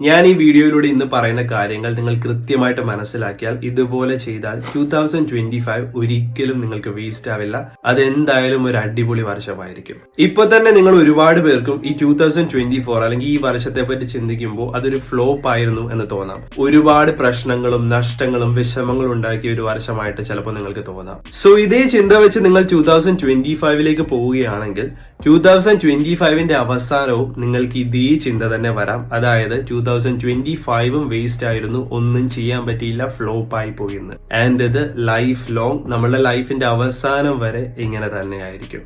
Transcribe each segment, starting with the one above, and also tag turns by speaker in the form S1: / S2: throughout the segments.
S1: ഞാൻ ഈ വീഡിയോയിലൂടെ ഇന്ന് പറയുന്ന കാര്യങ്ങൾ നിങ്ങൾ കൃത്യമായിട്ട് മനസ്സിലാക്കിയാൽ ഇതുപോലെ ചെയ്താൽ ടൂ തൗസൻഡ് ട്വന്റി ഫൈവ് ഒരിക്കലും നിങ്ങൾക്ക് വേസ്റ്റ് ആവില്ല. അത് എന്തായാലും ഒരു അടിപൊളി വർഷമായിരിക്കും. ഇപ്പൊ തന്നെ നിങ്ങൾ ഒരുപാട് പേർക്കും ഈ ടൂ തൗസൻഡ് ട്വന്റി ഫോർ അല്ലെങ്കിൽ ഈ വർഷത്തെ പറ്റി ചിന്തിക്കുമ്പോൾ അതൊരു ഫ്ലോപ്പ് ആയിരുന്നു എന്ന് തോന്നാം. ഒരുപാട് പ്രശ്നങ്ങളും നഷ്ടങ്ങളും വിഷമങ്ങളും ഉണ്ടാക്കിയ ഒരു വർഷമായിട്ട് ചിലപ്പോൾ നിങ്ങൾക്ക് തോന്നാം. സോ ഇതേ ചിന്ത വെച്ച് നിങ്ങൾ ടൂ തൗസൻഡ് ട്വന്റി ഫൈവിലേക്ക് പോവുകയാണെങ്കിൽ ടൂ തൗസൻഡ് ട്വന്റി ഫൈവിന്റെ അവസാനവും നിങ്ങൾക്ക് ഇതേ ചിന്ത തന്നെ വരാം. അതായത് ടൂ തൗസൻഡ് ട്വന്റി ഫൈവും വേസ്റ്റ് ആയിരുന്നു. ഒന്നും ചെയ്യാൻ പറ്റിയില്ല. ഫ്ലോപ്പ് ആയി പോയിന്ന്. ആൻഡ് ഇത് ലൈഫ് ലോങ് നമ്മളുടെ ലൈഫിന്റെ അവസാനം വരെ ഇങ്ങനെ തന്നെ ആയിരിക്കും.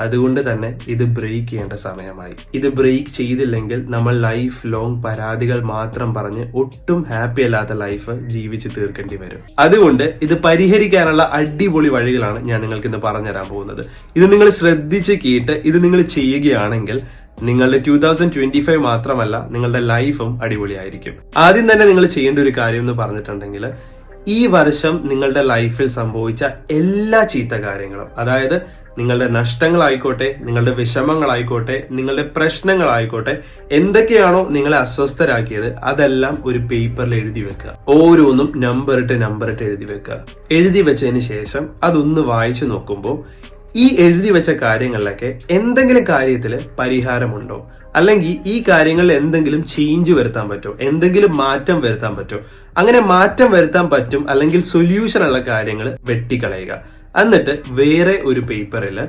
S1: അതുകൊണ്ട് തന്നെ ഇത് ബ്രേക്ക് ചെയ്യേണ്ട സമയമായി. ഇത് ബ്രേക്ക് ചെയ്തില്ലെങ്കിൽ നമ്മൾ ലൈഫ് ലോങ് പരാതികൾ മാത്രം പറഞ്ഞ് ഒട്ടും ഹാപ്പി അല്ലാത്ത ലൈഫ് ജീവിച്ച് തീർക്കേണ്ടി വരും. അതുകൊണ്ട് ഇത് പരിഹരിക്കാനുള്ള അടിപൊളി വഴികളാണ് ഞാൻ നിങ്ങൾക്ക് ഇന്ന് പറഞ്ഞുതരാൻ പോകുന്നത്. ഇത് നിങ്ങൾ ശ്രദ്ധിച്ച് കേട്ട് ഇത് നിങ്ങൾ ചെയ്യുകയാണെങ്കിൽ നിങ്ങളുടെ ടൂ തൗസൻഡ് ട്വന്റി ഫൈവ് മാത്രമല്ല നിങ്ങളുടെ ലൈഫും അടിപൊളിയായിരിക്കും. ആദ്യം തന്നെ നിങ്ങൾ ചെയ്യേണ്ട ഒരു കാര്യം എന്ന് പറഞ്ഞിട്ടുണ്ടെങ്കിൽ ഈ വർഷം നിങ്ങളുടെ ലൈഫിൽ സംഭവിച്ച എല്ലാ ചീത്ത കാര്യങ്ങളും അതായത് നിങ്ങളുടെ നഷ്ടങ്ങളായിക്കോട്ടെ നിങ്ങളുടെ വിഷമങ്ങളായിക്കോട്ടെ നിങ്ങളുടെ പ്രശ്നങ്ങളായിക്കോട്ടെ എന്തൊക്കെയാണോ നിങ്ങളെ അസ്വസ്ഥരാക്കിയത് അതെല്ലാം ഒരു പേപ്പറിൽ എഴുതി വെക്കുക. ഓരോന്നും നമ്പർ ഇട്ട് നമ്പർ ഇട്ട് എഴുതി വെക്കുക. എഴുതി വെച്ചതിന് ശേഷം അതൊന്ന് വായിച്ചു നോക്കുമ്പോൾ ഈ എഴുതി വെച്ച കാര്യങ്ങളിലൊക്കെ എന്തെങ്കിലും കാര്യത്തിൽ പരിഹാരമുണ്ടോ? അല്ലെങ്കിൽ ഈ കാര്യങ്ങളിൽ എന്തെങ്കിലും ചേഞ്ച് വരുത്താൻ പറ്റുമോ എന്തെങ്കിലും മാറ്റം വരുത്താൻ പറ്റുമോ അങ്ങനെ മാറ്റം വരുത്താൻ പറ്റും അല്ലെങ്കിൽ സൊല്യൂഷൻ ഉള്ള കാര്യങ്ങൾ വെട്ടിക്കളയുക. എന്നിട്ട് വേറെ ഒരു പേപ്പറിൽ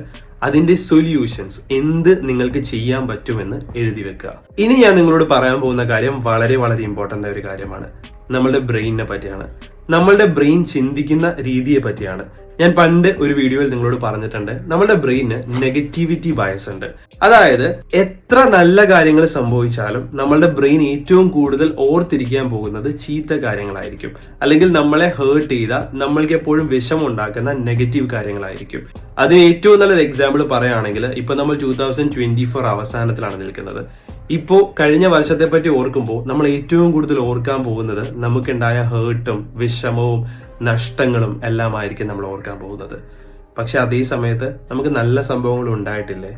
S1: അതിന്റെ സൊല്യൂഷൻസ് എന്ത് നിങ്ങൾക്ക് ചെയ്യാൻ പറ്റുമെന്ന് എഴുതി വെക്കുക. ഇനി ഞാൻ നിങ്ങളോട് പറയാൻ പോകുന്ന കാര്യം വളരെ വളരെ ഇമ്പോർട്ടന്റ് ആയ ഒരു കാര്യമാണ്. നമ്മളുടെ ബ്രെയിനിനെ പറ്റിയാണ്. നമ്മളുടെ ബ്രെയിൻ ചിന്തിക്കുന്ന രീതിയെ പറ്റിയാണ്. ഞാൻ പണ്ട് ഒരു വീഡിയോയിൽ നിങ്ങളോട് പറഞ്ഞിട്ടുണ്ട് നമ്മുടെ ബ്രെയിന് നെഗറ്റിവിറ്റി ബയസ് ഉണ്ട്. അതായത് എത്ര നല്ല കാര്യങ്ങൾ സംഭവിച്ചാലും നമ്മളുടെ ബ്രെയിൻ ഏറ്റവും കൂടുതൽ ഓർത്തിരിക്കാൻ പോകുന്നത് ചീത്ത കാര്യങ്ങളായിരിക്കും. അല്ലെങ്കിൽ നമ്മളെ ഹേർട്ട് ചെയ്ത നമ്മൾക്ക് എപ്പോഴും വിഷം ഉണ്ടാക്കുന്ന നെഗറ്റീവ് കാര്യങ്ങളായിരിക്കും. അതിന് ഏറ്റവും നല്ലൊരു എക്സാമ്പിൾ പറയുകയാണെങ്കിൽ ഇപ്പൊ നമ്മൾ ടൂ തൗസൻഡ് ട്വന്റി ഫോർ അവസാനത്തിലാണ് നിൽക്കുന്നത്. ഇപ്പോ കഴിഞ്ഞ വർഷത്തെ പറ്റി ഓർക്കുമ്പോൾ നമ്മൾ ഏറ്റവും കൂടുതൽ ഓർക്കാൻ പോകുന്നത് നമുക്കുണ്ടായ ഹേർട്ടും വിഷമവും നഷ്ടങ്ങളും എല്ലാം ആയിരിക്കും നമ്മൾ ഓർക്കാൻ പോകുന്നത്. പക്ഷെ അതേ സമയത്ത് നമുക്ക് നല്ല സംഭവങ്ങൾ ഉണ്ടായിട്ടില്ലേ?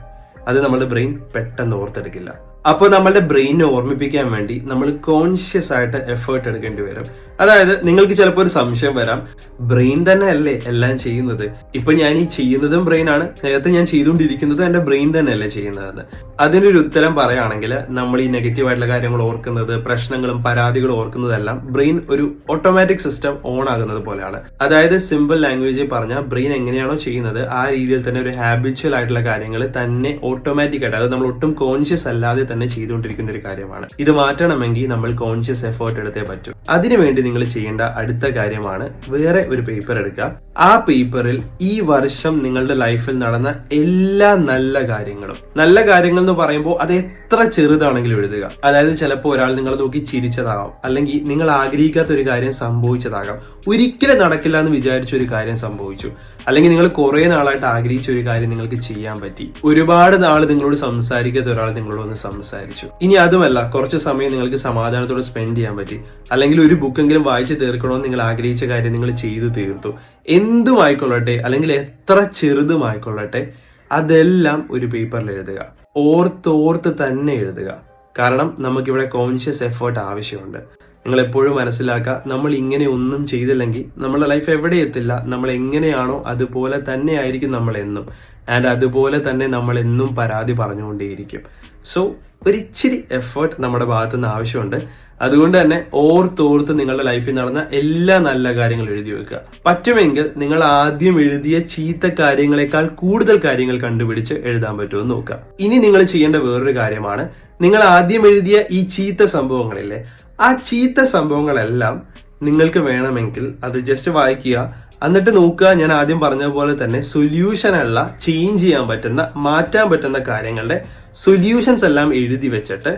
S1: അത് നമ്മുടെ ബ്രെയിൻ പെട്ടെന്ന് ഓർത്തെടുക്കില്ല. അപ്പോൾ നമ്മളുടെ ബ്രെയിനെ ഓർമ്മിപ്പിക്കാൻ വേണ്ടി നമ്മൾ കോൺഷ്യസ് ആയിട്ട് എഫേർട്ട് എടുക്കേണ്ടി വരും. അതായത് നിങ്ങൾക്ക് ചിലപ്പോൾ ഒരു സംശയം വരാം. ബ്രെയിൻ തന്നെ അല്ലേ എല്ലാം ചെയ്യുന്നത്? ഇപ്പൊ ഞാൻ ഈ ചെയ്യുന്നതും ബ്രെയിൻ ആണ്. നേരത്തെ ഞാൻ ചെയ്തുകൊണ്ടിരിക്കുന്നതും എന്റെ ബ്രെയിൻ തന്നെ തന്നെയല്ലേ ചെയ്യുന്നതെന്ന്. അതിനൊരു ഉത്തരം പറയുകയാണെങ്കിൽ നമ്മൾ ഈ നെഗറ്റീവ് ആയിട്ടുള്ള കാര്യങ്ങൾ ഓർക്കുന്നത് പ്രശ്നങ്ങളും പരാതികളും ഓർക്കുന്നതെല്ലാം ബ്രെയിൻ ഒരു ഓട്ടോമാറ്റിക് സിസ്റ്റം ഓൺ ആകുന്നത് പോലെയാണ്. അതായത് സിമ്പിൾ ലാംഗ്വേജിൽ പറഞ്ഞാൽ ബ്രെയിൻ എങ്ങനെയാണോ ചെയ്യുന്നത് ആ രീതിയിൽ തന്നെ ഒരു ഹാബിച്വൽ ആയിട്ടുള്ള കാര്യങ്ങൾ തന്നെ ഓട്ടോമാറ്റിക് ആയിട്ട് അത് നമ്മൾ ഒട്ടും കോൺഷ്യസ് അല്ലാതെ തന്നെ ചെയ്തുകൊണ്ടിരിക്കുന്ന ഒരു കാര്യമാണ്. ഇത് മാറ്റണമെങ്കിൽ നമ്മൾ കോൺഷ്യസ് എഫേർട്ട് എടുത്തേ പറ്റൂ. അതിനുവേണ്ടി നിങ്ങൾ ചെയ്യേണ്ട അടുത്ത കാര്യമാണ് വേറെ ഒരു പേപ്പർ എടുക്കുക. ആ പേപ്പറിൽ ഈ വർഷം നിങ്ങളുടെ ലൈഫിൽ നടന്ന എല്ലാ നല്ല കാര്യങ്ങളും. നല്ല കാര്യങ്ങൾ എന്ന് പറയുമ്പോൾ അത് എത്ര ചെറുതാണെങ്കിലും എഴുതുക. അതായത് ചിലപ്പോൾ ഒരാൾ നിങ്ങളെ നോക്കി ചിരിച്ചതാകാം. അല്ലെങ്കിൽ നിങ്ങൾ ആഗ്രഹിക്കാത്ത ഒരു കാര്യം സംഭവിച്ചതാകാം. ഒരിക്കലും നടക്കില്ല എന്ന് വിചാരിച്ച ഒരു കാര്യം സംഭവിച്ചു. അല്ലെങ്കിൽ നിങ്ങൾ കുറെ നാളായിട്ട് ആഗ്രഹിച്ച ഒരു കാര്യം നിങ്ങൾക്ക് ചെയ്യാൻ പറ്റി. ഒരുപാട് നാൾ നിങ്ങളോട് സംസാരിക്കാത്ത ഒരാൾ നിങ്ങളോട് ഒന്ന് സംസാരിച്ചു. ഇനി അതുമല്ല കുറച്ച് സമയം നിങ്ങൾക്ക് സമാധാനത്തോടെ സ്പെൻഡ് ചെയ്യാൻ പറ്റി. അല്ലെങ്കിൽ ഒരു ബുക്കെങ്കിലും വായിച്ച് തീർക്കണമെന്ന് നിങ്ങൾ ആഗ്രഹിച്ച കാര്യം നിങ്ങൾ ചെയ്തു തീർത്തു. എന്തുമായിക്കൊള്ളട്ടെ? അല്ലെങ്കിൽ എത്ര ചെറുതുമായിക്കൊള്ളട്ടെ? അതെല്ലാം ഒരു പേപ്പറിൽ എഴുതുക. ഓർത്തോർത്ത് തന്നെ എഴുതുക. കാരണം നമുക്കിവിടെ കോൺഷ്യസ് എഫേർട്ട് ആവശ്യമുണ്ട്. നിങ്ങൾ എപ്പോഴും മനസ്സിലാക്കുക നമ്മൾ ഇങ്ങനെ ഒന്നും ചെയ്തില്ലെങ്കിൽ നമ്മുടെ ലൈഫ് എവിടെ എത്തില്ല നമ്മൾ എങ്ങനെയാണോ അതുപോലെ തന്നെ ആയിരിക്കും നമ്മൾ എന്നും ആൻഡ് അതുപോലെ തന്നെ നമ്മൾ എന്നും പരാതി പറഞ്ഞുകൊണ്ടേയിരിക്കും. സോ ഒരിച്ചിരി എഫേർട്ട് നമ്മുടെ ഭാഗത്തുനിന്ന് ആവശ്യമുണ്ട്. അതുകൊണ്ട് തന്നെ ഓർത്തോർത്ത് നിങ്ങളുടെ ലൈഫിൽ നടന്ന എല്ലാ നല്ല കാര്യങ്ങളും എഴുതി വെക്കുക. പറ്റുമെങ്കിൽ നിങ്ങൾ ആദ്യം എഴുതിയ ചീത്ത കാര്യങ്ങളെക്കാൾ കൂടുതൽ കാര്യങ്ങൾ കണ്ടുപിടിച്ച് എഴുതാൻ പറ്റുമെന്ന് നോക്കുക. ഇനി നിങ്ങൾ ചെയ്യേണ്ട വേറൊരു കാര്യമാണ്. നിങ്ങൾ ആദ്യം എഴുതിയ ഈ ചീത്ത സംഭവങ്ങളില്ലേ ആ ചീത്ത സംഭവങ്ങളെല്ലാം നിങ്ങൾക്ക് വേണമെങ്കിൽ അത് ജസ്റ്റ് വായിക്കുക എന്നിട്ട് നോക്കുക ഞാൻ ആദ്യം പറഞ്ഞ പോലെ തന്നെ സൊല്യൂഷൻ ഉള്ള ചേഞ്ച് ചെയ്യാൻ പറ്റുന്ന മാറ്റാൻ പറ്റുന്ന കാര്യങ്ങളുടെ സൊല്യൂഷൻസ് എല്ലാം എഴുതി വെച്ചിട്ട്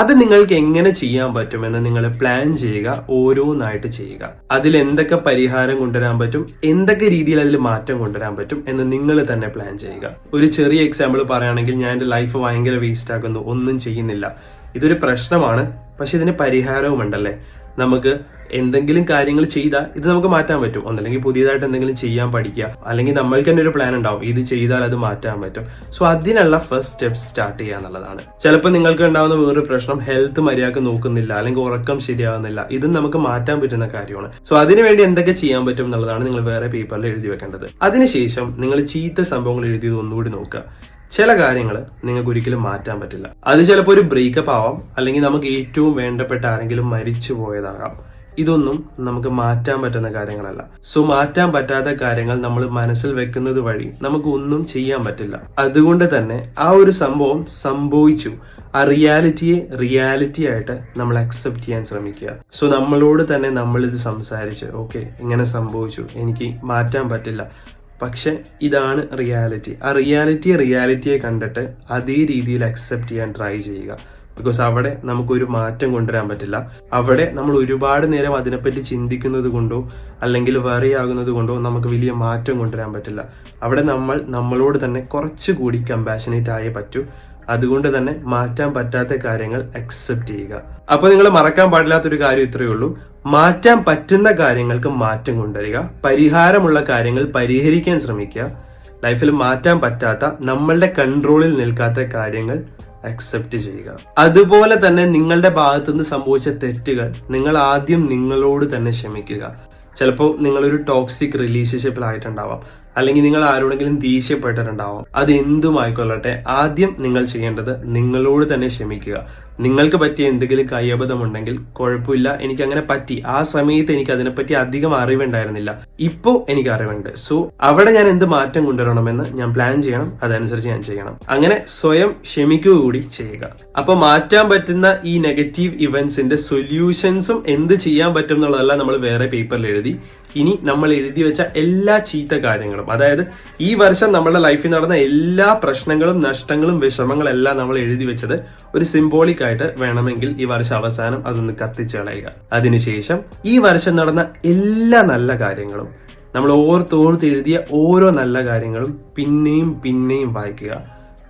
S1: അത് നിങ്ങൾക്ക് എങ്ങനെ ചെയ്യാൻ പറ്റുമെന്ന് നിങ്ങൾ പ്ലാൻ ചെയ്യുക ഓരോന്നായിട്ട് ചെയ്യുക. അതിൽ എന്തൊക്കെ പരിഹാരം കൊണ്ടുവരാൻ പറ്റും എന്തൊക്കെ രീതിയിൽ അതിൽ മാറ്റം കൊണ്ടുവരാൻ പറ്റും എന്ന് നിങ്ങൾ തന്നെ പ്ലാൻ ചെയ്യുക. ഒരു ചെറിയ എക്സാമ്പിൾ പറയുകയാണെങ്കിൽ ഞാൻ എന്റെ ലൈഫ് ഭയങ്കര വേസ്റ്റ് ആക്കുന്നു ഒന്നും ചെയ്യുന്നില്ല. ഇതൊരു പ്രശ്നമാണ് പക്ഷെ ഇതിന് പരിഹാരവും ഉണ്ടല്ലേ നമുക്ക് എന്തെങ്കിലും കാര്യങ്ങൾ ചെയ്താൽ ഇത് നമുക്ക് മാറ്റാൻ പറ്റും. ഒന്നല്ലെങ്കിൽ പുതിയതായിട്ട് എന്തെങ്കിലും ചെയ്യാൻ പഠിക്കുക. അല്ലെങ്കിൽ നമ്മൾക്ക് തന്നെ ഒരു പ്ലാൻ ഉണ്ടാവും. ഇത് ചെയ്താൽ അത് മാറ്റാൻ പറ്റും. സോ അതിനുള്ള ഫസ്റ്റ് സ്റ്റെപ്പ് സ്റ്റാർട്ട് ചെയ്യുക എന്നുള്ളതാണ്. ചിലപ്പോൾ നിങ്ങൾക്ക് ഉണ്ടാവുന്ന വേറൊരു പ്രശ്നം ഹെൽത്ത് മര്യാദയ്ക്ക് നോക്കുന്നില്ല. അല്ലെങ്കിൽ ഉറക്കം ശരിയാകുന്നില്ല ഇതും നമുക്ക് മാറ്റാൻ പറ്റുന്ന കാര്യമാണ്. സോ അതിനുവേണ്ടി എന്തൊക്കെ ചെയ്യാൻ പറ്റും എന്നുള്ളതാണ് നിങ്ങൾ വേറെ പേപ്പറിൽ എഴുതി വെക്കേണ്ടത്. അതിനുശേഷം നിങ്ങൾ ചീത്ത സംഭവങ്ങൾ എഴുതിയത് ഒന്നുകൂടി നോക്കുക. ചില കാര്യങ്ങൾ നിങ്ങൾക്ക് ഒരിക്കലും മാറ്റാൻ പറ്റില്ല. അത് ചിലപ്പോൾ ഒരു ബ്രേക്കപ്പ് ആവാം. അല്ലെങ്കിൽ നമുക്ക് ഏറ്റവും വേണ്ടപ്പെട്ട ആരെങ്കിലും മരിച്ചു പോയതാകാം ഇതൊന്നും നമുക്ക് മാറ്റാൻ പറ്റുന്ന കാര്യങ്ങളല്ല. സോ മാറ്റാൻ പറ്റാത്ത കാര്യങ്ങൾ നമ്മൾ മനസ്സിൽ വെക്കുന്നത് വഴി നമുക്ക് ഒന്നും ചെയ്യാൻ പറ്റില്ല. അതുകൊണ്ട് തന്നെ ആ ഒരു സംഭവം സംഭവിച്ചു. ആ റിയാലിറ്റിയെ റിയാലിറ്റി ആയിട്ട് നമ്മൾ അക്സെപ്റ്റ് ചെയ്യാൻ ശ്രമിക്കുക. സോ നമ്മളോട് തന്നെ നമ്മൾ ഇത് സംസാരിച്ച് ഓക്കെ ഇങ്ങനെ സംഭവിച്ചു. എനിക്ക് മാറ്റാൻ പറ്റില്ല. പക്ഷെ ഇതാണ് റിയാലിറ്റി ആ റിയാലിറ്റിയെ റിയാലിറ്റിയെ കണ്ടിട്ട് അതേ രീതിയിൽ അക്സെപ്റ്റ് ചെയ്യാൻ ട്രൈ ചെയ്യുക. ബിക്കോസ് അവിടെ നമുക്കൊരു മാറ്റം കൊണ്ടുവരാൻ പറ്റില്ല. അവിടെ നമ്മൾ ഒരുപാട് നേരം അതിനെപ്പറ്റി ചിന്തിക്കുന്നത് കൊണ്ടോ അല്ലെങ്കിൽ വറിയാകുന്നത് കൊണ്ടോ നമുക്ക് വലിയ മാറ്റം കൊണ്ടുവരാൻ പറ്റില്ല. അവിടെ നമ്മൾ നമ്മളോട് തന്നെ കുറച്ചുകൂടി കമ്പാഷനേറ്റ് ആയേ പറ്റൂ. അതുകൊണ്ട് തന്നെ മാറ്റാൻ പറ്റാത്ത കാര്യങ്ങൾ അക്സെപ്റ്റ് ചെയ്യുക. അപ്പൊ നിങ്ങൾ മറക്കാൻ പാടില്ലാത്തൊരു കാര്യം ഇത്രയേ ഉള്ളൂ. മാറ്റാൻ പറ്റുന്ന കാര്യങ്ങൾക്ക് മാറ്റം കൊണ്ടുവരിക. പരിഹാരമുള്ള കാര്യങ്ങൾ പരിഹരിക്കാൻ ശ്രമിക്കുക. ലൈഫിൽ മാറ്റാൻ പറ്റാത്ത നമ്മളുടെ കൺട്രോളിൽ നിൽക്കാത്ത കാര്യങ്ങൾ അക്സെപ്റ്റ് ചെയ്യുക. അതുപോലെ തന്നെ നിങ്ങളുടെ ഭാഗത്തു നിന്ന് സംഭവിച്ച തെറ്റുകൾ നിങ്ങൾ ആദ്യം നിങ്ങളോട് തന്നെ ക്ഷമിക്കുക. ചിലപ്പോൾ നിങ്ങളൊരു ടോക്സിക് റിലേഷൻഷിപ്പിലായിട്ടുണ്ടാവാം അല്ലെങ്കിൽ നിങ്ങൾ ആരോടെങ്കിലും ദേഷ്യപ്പെട്ടിട്ടുണ്ടാവാം. അത് എന്തുമായിക്കൊള്ളട്ടെ ആദ്യം നിങ്ങൾ ചെയ്യേണ്ടത് നിങ്ങളോട് തന്നെ ക്ഷമിക്കുക. നിങ്ങൾക്ക് പറ്റിയ എന്തെങ്കിലും കൈയബദ്ധമുണ്ടെങ്കിൽ കുഴപ്പമില്ല. എനിക്ക് അങ്ങനെ പറ്റി. ആ സമയത്ത് എനിക്ക് അതിനെപ്പറ്റി അധികം അറിവുണ്ടായിരുന്നില്ല. ഇപ്പോ എനിക്ക് അറിവുണ്ട്. സോ അവിടെ ഞാൻ എന്ത് മാറ്റം കൊണ്ടുവരണമെന്ന് ഞാൻ പ്ലാൻ ചെയ്യണം. അതനുസരിച്ച് ഞാൻ ചെയ്യണം. അങ്ങനെ സ്വയം ക്ഷമിക്കുക കൂടി ചെയ്യുക. അപ്പൊ മാറ്റാൻ പറ്റുന്ന ഈ നെഗറ്റീവ് ഇവന്റ്സിന്റെ സൊല്യൂഷൻസും എന്ത് ചെയ്യാൻ പറ്റും എന്നുള്ളതെല്ലാം നമ്മൾ വേറെ പേപ്പറിൽ എഴുതി. ഇനി നമ്മൾ എഴുതി വെച്ച എല്ലാ ചീത്ത കാര്യങ്ങളും അതായത് ഈ വർഷം നമ്മുടെ ലൈഫിൽ നടന്ന എല്ലാ പ്രശ്നങ്ങളും നഷ്ടങ്ങളും വിഷമങ്ങളും എല്ലാം നമ്മൾ എഴുതി വെച്ചത് ഒരു സിംബോളിക് ആയിട്ട് വേണമെങ്കിൽ ഈ വർഷം അവസാനം അതൊന്ന് കത്തിച്ചളയുക അതിനുശേഷം ഈ വർഷം നടന്ന എല്ലാ നല്ല കാര്യങ്ങളും നമ്മൾ ഓർത്തോർത്ത് എഴുതിയ ഓരോ നല്ല കാര്യങ്ങളും പിന്നെയും പിന്നെയും വായിക്കുക.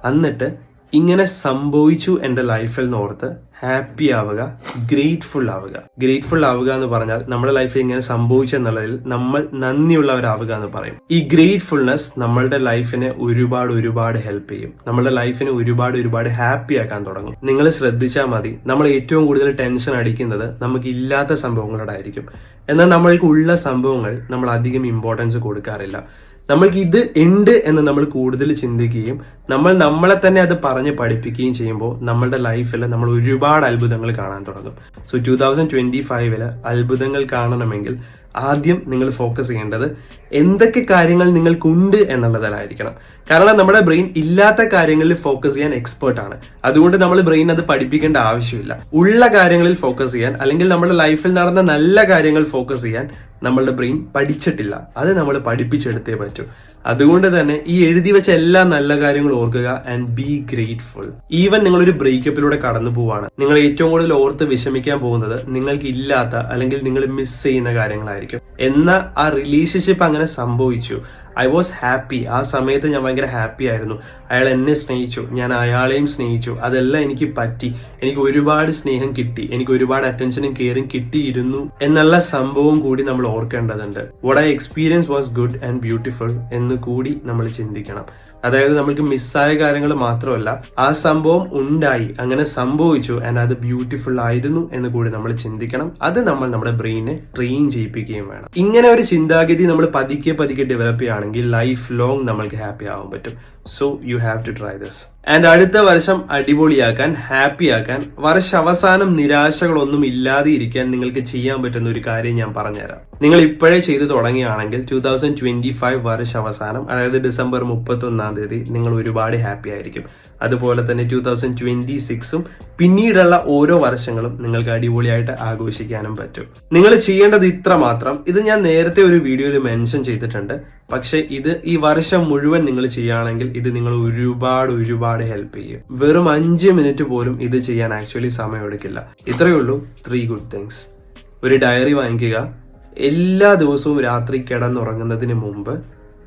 S1: എന്നിട്ട് ഇങ്ങനെ സംഭവിച്ചു എന്റെ ലൈഫിൽ നിന്ന് ഓർത്ത് ഹാപ്പി ആവുക ഗ്രേറ്റ്ഫുൾ ആവുക. ഗ്രേറ്റ്ഫുൾ ആവുക എന്ന് പറഞ്ഞാൽ നമ്മുടെ ലൈഫിൽ ഇങ്ങനെ സംഭവിച്ചെന്നുള്ളതിൽ നമ്മൾ നന്ദിയുള്ളവരാവുക എന്ന് പറയും. ഈ ഗ്രേറ്റ്ഫുൾനെസ് നമ്മളുടെ ലൈഫിനെ ഒരുപാട് ഒരുപാട് ഹെൽപ്പ് ചെയ്യും. നമ്മുടെ ലൈഫിനെ ഒരുപാട് ഒരുപാട് ഹാപ്പി ആക്കാൻ തുടങ്ങും. നിങ്ങൾ ശ്രദ്ധിച്ചാൽ മതി നമ്മൾ ഏറ്റവും കൂടുതൽ ടെൻഷൻ അടിക്കുന്നത് നമുക്ക് ഇല്ലാത്ത സംഭവങ്ങളോടായിരിക്കും. എന്നാൽ നമ്മൾക്ക് ഉള്ള സംഭവങ്ങൾ നമ്മൾ അധികം ഇമ്പോർട്ടൻസ് കൊടുക്കാറില്ല. നമ്മൾക്ക് ഇത് ഉണ്ട് എന്ന് നമ്മൾ കൂടുതൽ ചിന്തിക്കുകയും നമ്മൾ നമ്മളെ തന്നെ അത് പറഞ്ഞ് പഠിപ്പിക്കുകയും ചെയ്യുമ്പോൾ നമ്മളുടെ ലൈഫിൽ നമ്മൾ ഒരുപാട് അത്ഭുതങ്ങൾ കാണാൻ തുടങ്ങും. സോ ടൂ തൗസൻഡ് ട്വന്റി ഫൈവിൽ അത്ഭുതങ്ങൾ കാണണമെങ്കിൽ ആദ്യം നിങ്ങൾ ഫോക്കസ് ചെയ്യേണ്ടത് എന്തൊക്കെ കാര്യങ്ങൾ നിങ്ങൾക്കുണ്ട് എന്നുള്ളതിലായിരിക്കണം. കാരണം നമ്മുടെ ബ്രെയിൻ ഇല്ലാത്ത കാര്യങ്ങളിൽ ഫോക്കസ് ചെയ്യാൻ എക്സ്പേർട്ട് ആണ്. അതുകൊണ്ട് നമ്മൾ ബ്രെയിൻ അത് പഠിപ്പിക്കേണ്ട ആവശ്യമില്ല. ഉള്ള കാര്യങ്ങളിൽ ഫോക്കസ് ചെയ്യാൻ അല്ലെങ്കിൽ നമ്മുടെ ലൈഫിൽ നടന്ന നല്ല കാര്യങ്ങൾ ഫോക്കസ് ചെയ്യാൻ നമ്മളുടെ ബ്രെയിൻ പഠിച്ചിട്ടില്ല. അത് നമ്മൾ പഠിപ്പിച്ചെടുത്തേ പറ്റൂ. അതുകൊണ്ട് തന്നെ ഈ എഴുതി വെച്ച എല്ലാ നല്ല കാര്യങ്ങളും ഓർക്കുക ആൻഡ് ബി ഗ്രേറ്റ്ഫുൾ ഈവൻ നിങ്ങൾ ഒരു ബ്രേക്കപ്പിലൂടെ കടന്നു പോവാണ്. നിങ്ങൾ ഏറ്റവും കൂടുതൽ ഓർത്ത് വിഷമിക്കാൻ പോകുന്നത് നിങ്ങൾക്ക് ഇല്ലാത്ത അല്ലെങ്കിൽ നിങ്ങൾ മിസ് ചെയ്യുന്ന കാര്യങ്ങളായിരിക്കും. എന്ന ആ റിലേഷൻഷിപ്പ് അങ്ങനെ സംഭവിച്ചു. ഐ വാസ് ഹാപ്പി ആ സമയത്ത് ഞാൻ ഭയങ്കര ഹാപ്പി ആയിരുന്നു. അയാൾ എന്നെ സ്നേഹിച്ചു. ഞാൻ അയാളെയും സ്നേഹിച്ചു. അതെല്ലാം എനിക്ക് പറ്റി. എനിക്ക് ഒരുപാട് സ്നേഹം കിട്ടി. എനിക്ക് ഒരുപാട് അറ്റൻഷനും കെയറും കിട്ടിയിരുന്നു എന്നുള്ള സംഭവം കൂടി നമ്മൾ ഓർക്കേണ്ടതുണ്ട്. What I experience was good and beautiful എന്ന് കൂടി നമ്മൾ ചിന്തിക്കണം. അതായത് നമ്മൾക്ക് മിസ്സായ കാര്യങ്ങൾ മാത്രമല്ല ആ സംഭവം ഉണ്ടായി അങ്ങനെ സംഭവിച്ചു ആൻഡ് അത് ബ്യൂട്ടിഫുൾ ആയിരുന്നു എന്ന് കൂടി നമ്മൾ ചിന്തിക്കണം. അത് നമ്മൾ നമ്മുടെ ബ്രെയിനെ ട്രെയിൻ ചെയ്യിപ്പിക്കുകയും വേണം. ഇങ്ങനെ ഒരു ചിന്താഗതി നമ്മൾ പതുക്കെ പതുക്കെ ഡെവലപ്പ് ചെയ്യുകയാണെങ്കിൽ ലൈഫ് ലോങ് നമ്മൾക്ക് ഹാപ്പി ആവാൻ പറ്റും. So you have to try this and അടുത്ത വർഷം അടിപൊളിയാക്കാൻ ഹാപ്പിയാക്കാൻ വർഷാവസാനം നിരാശകളൊന്നും ഇല്ലാതെ ഇരിക്കാൻ നിങ്ങൾക്ക് ചെയ്യാൻ പറ്റുന്ന ഒരു കാര്യം ഞാൻ പറഞ്ഞുതരാം. നിങ്ങൾ ഇപ്പോഴേ ചെയ്തു തുടങ്ങുകയാണെങ്കിൽ ടൂ തൗസൻഡ് ട്വന്റി ഫൈവ് വർഷ അവസാനം അതായത് ഡിസംബർ മുപ്പത്തി ഒന്നാം തീയതി നിങ്ങൾ ഒരുപാട് ഹാപ്പി ആയിരിക്കും അതുപോലെ തന്നെ ടൂ തൗസൻഡ് ട്വന്റി സിക്സും പിന്നീടുള്ള ഓരോ വർഷങ്ങളും നിങ്ങൾക്ക് അടിപൊളിയായിട്ട് ആഘോഷിക്കാനും പറ്റും. നിങ്ങൾ ചെയ്യേണ്ടത് ഇത്ര മാത്രം. ഇത് ഞാൻ നേരത്തെ ഒരു വീഡിയോയിൽ മെൻഷൻ ചെയ്തിട്ടുണ്ട്. പക്ഷെ ഇത് ഈ വർഷം മുഴുവൻ നിങ്ങൾ ചെയ്യുകയാണെങ്കിൽ ഇത് നിങ്ങൾ ഒരുപാട് ഒരുപാട് ഹെൽപ്പ് ചെയ്യും. വെറും അഞ്ച് മിനിറ്റ് പോലും ഇത് ചെയ്യാൻ ആക്ച്വലി സമയമെടുക്കില്ല. ഇത്രയേ ഉള്ളൂ. ത്രീ ഗുഡ് തിങ്സ് ഒരു ഡയറി വാങ്ങിക്കുക. എല്ലാ ദിവസവും രാത്രി കിടന്നുറങ്ങുന്നതിന് മുമ്പ്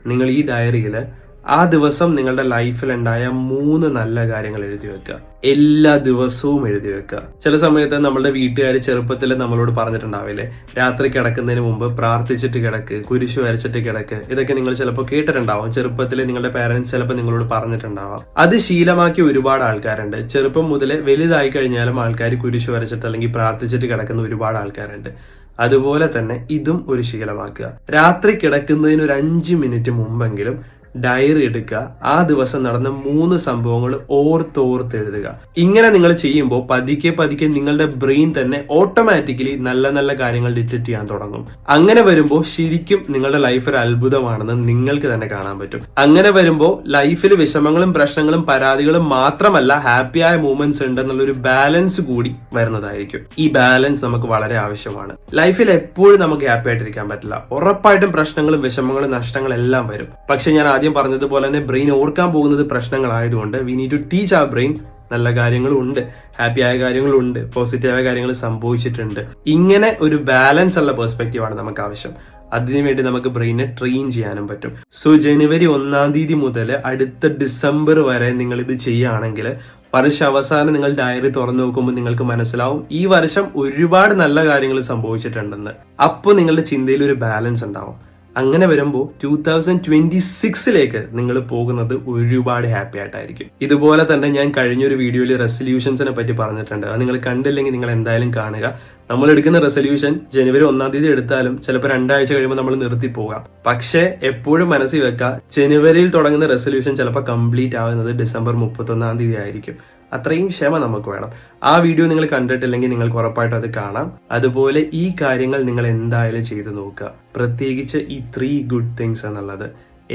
S1: നിങ്ങൾ ഈ ഡയറിയിൽ ആ ദിവസം നിങ്ങളുടെ ലൈഫിൽ ഉണ്ടായ മൂന്ന് നല്ല കാര്യങ്ങൾ എഴുതി വെക്കുക. എല്ലാ ദിവസവും എഴുതി വെക്കുക. ചില സമയത്ത് നമ്മളുടെ വീട്ടുകാർ ചെറുപ്പത്തിൽ നമ്മളോട് പറഞ്ഞിട്ടുണ്ടാവില്ലേ? രാത്രി കിടക്കുന്നതിന് മുമ്പ് പ്രാർത്ഥിച്ചിട്ട് കിടക്ക് കുരിശ് വരച്ചിട്ട് കിടക്ക്. ഇതൊക്കെ നിങ്ങൾ ചിലപ്പോൾ കേട്ടിട്ടുണ്ടാവും. ചെറുപ്പത്തിൽ നിങ്ങളുടെ പാരന്റ്സ് ചിലപ്പോൾ നിങ്ങളോട് പറഞ്ഞിട്ടുണ്ടാവാം. അത് ശീലമാക്കി ഒരുപാട് ആൾക്കാരുണ്ട്. ചെറുപ്പം മുതൽ വലുതായി കഴിഞ്ഞാലും ആൾക്കാർ കുരിശ് വരച്ചിട്ട് അല്ലെങ്കിൽ പ്രാർത്ഥിച്ചിട്ട് കിടക്കുന്ന ഒരുപാട് ആൾക്കാരുണ്ട്. അതുപോലെ തന്നെ ഇതും ഒരു ശീലമാക്കുക. രാത്രി കിടക്കുന്നതിന് ഒരു അഞ്ച് മിനിറ്റ് മുമ്പെങ്കിലും ഡയറി എടുക്കുക. ആ ദിവസം നടന്ന മൂന്ന് സംഭവങ്ങൾ ഓർത്തോർത്ത് എഴുതുക. ഇങ്ങനെ നിങ്ങൾ ചെയ്യുമ്പോൾ പതുക്കെ പതുക്കെ നിങ്ങളുടെ ബ്രെയിൻ തന്നെ ഓട്ടോമാറ്റിക്കലി നല്ല നല്ല കാര്യങ്ങൾ ഡിറ്റക്ട് ചെയ്യാൻ തുടങ്ങും. അങ്ങനെ വരുമ്പോൾ ശരിക്കും നിങ്ങളുടെ ലൈഫ് ഒരു അത്ഭുതമാണെന്ന് നിങ്ങൾക്ക് തന്നെ കാണാൻ പറ്റും. അങ്ങനെ വരുമ്പോൾ ലൈഫിൽ വിഷമങ്ങളും പ്രശ്നങ്ങളും പരാതികളും മാത്രമല്ല ഹാപ്പിയായ മൂമെന്റ്സ് ഉണ്ടെന്നുള്ളൊരു ബാലൻസ് കൂടി വരുന്നതായിരിക്കും. ഈ ബാലൻസ് നമുക്ക് വളരെ ആവശ്യമാണ്. ലൈഫിൽ എപ്പോഴും നമുക്ക് ഹാപ്പി ആയിട്ടിരിക്കാൻ പറ്റില്ല. ഉറപ്പായിട്ടും പ്രശ്നങ്ങളും വിഷമങ്ങളും നഷ്ടങ്ങളും എല്ലാം വരും. പക്ഷെ ഞാൻ ആദ്യം പറഞ്ഞതുപോലെ തന്നെ ബ്രെയിൻ ഓർക്കാൻ പോകുന്നത് പ്രശ്നങ്ങളായതുകൊണ്ട് വി നീഡ് ടു ടീച്ച് ആ ബ്രെയിൻ നല്ല കാര്യങ്ങളും ഉണ്ട് ഹാപ്പി ആയ കാര്യങ്ങളും ഉണ്ട് പോസിറ്റീവായ കാര്യങ്ങൾ സംഭവിച്ചിട്ടുണ്ട്. ഇങ്ങനെ ഒരു ബാലൻസ് ഉള്ള പെർസ്പെക്റ്റീവ് ആണ് നമുക്ക് ആവശ്യം. അതിനു വേണ്ടി നമുക്ക് ബ്രെയിനെ ട്രെയിൻ ചെയ്യാനും പറ്റും. സോ ജനുവരി ഒന്നാം തീയതി മുതൽ അടുത്ത ഡിസംബർ വരെ നിങ്ങൾ ഇത് ചെയ്യുകയാണെങ്കിൽ വർഷ അവസാനം നിങ്ങൾ ഡയറി തുറന്നു നോക്കുമ്പോൾ നിങ്ങൾക്ക് മനസ്സിലാവും ഈ വർഷം ഒരുപാട് നല്ല കാര്യങ്ങൾ സംഭവിച്ചിട്ടുണ്ടെന്ന്. അപ്പോൾ നിങ്ങളുടെ ചിന്തയിൽ ഒരു ബാലൻസ് ഉണ്ടാവും. അങ്ങനെ വരുമ്പോൾ ടൂ തൗസൻഡ് ട്വന്റി സിക്സിലേക്ക് നിങ്ങൾ പോകുന്നത് ഒരുപാട് ഹാപ്പി ആയിട്ടായിരിക്കും. ഇതുപോലെ തന്നെ ഞാൻ കഴിഞ്ഞൊരു വീഡിയോയിൽ റെസൊല്യൂഷൻസിനെ പറ്റി പറഞ്ഞിട്ടുണ്ട്. അത് നിങ്ങൾ കണ്ടില്ലെങ്കിൽ നിങ്ങൾ എന്തായാലും കാണുക. നമ്മൾ എടുക്കുന്ന റെസൊല്യൂഷൻ ജനുവരി ഒന്നാം തീയതി എടുത്താലും ചിലപ്പോൾ രണ്ടാഴ്ച കഴിയുമ്പോൾ നമ്മൾ നിർത്തി പോകാം. പക്ഷേ എപ്പോഴും മനസ്സിൽ വെക്കുക ജനുവരിയിൽ തുടങ്ങുന്ന റെസൊല്യൂഷൻ ചിലപ്പോൾ കംപ്ലീറ്റ് ആവുന്നത് ഡിസംബർ മുപ്പത്തൊന്നാം തീയതി ആയിരിക്കും. അത്രയും ക്ഷമ നമുക്ക് വേണം. ആ വീഡിയോ നിങ്ങൾ കണ്ടിട്ടില്ലെങ്കിൽ നിങ്ങൾക്ക് ഉറപ്പായിട്ടും അത് കാണാം. അതുപോലെ ഈ കാര്യങ്ങൾ നിങ്ങൾ എന്തായാലും ചെയ്തു നോക്കുക. പ്രത്യേകിച്ച് ഈ ത്രീ ഗുഡ് തിങ്സ് എന്നുള്ളത്.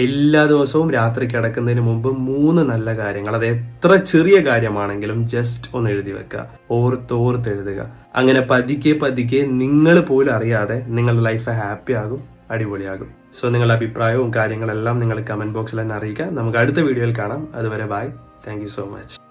S1: എല്ലാ ദിവസവും രാത്രി കിടക്കുന്നതിന് മുമ്പ് മൂന്ന് നല്ല കാര്യങ്ങൾ അത് എത്ര ചെറിയ കാര്യമാണെങ്കിലും ജസ്റ്റ് ഒന്ന് എഴുതി വെക്കുക. ഓർത്തോർത്ത് എഴുതുക. അങ്ങനെ പതുക്കെ പതുക്കെ നിങ്ങൾ പോലും അറിയാതെ നിങ്ങളുടെ ലൈഫ് ഹാപ്പി ആകും അടിപൊളിയാകും. സോ നിങ്ങളുടെ അഭിപ്രായവും കാര്യങ്ങളെല്ലാം നിങ്ങൾ കമന്റ് ബോക്സിൽ തന്നെ അറിയിക്കുക. നമുക്ക് അടുത്ത വീഡിയോയിൽ കാണാം. അതുവരെ ബൈ താങ്ക് സോ മച്ച്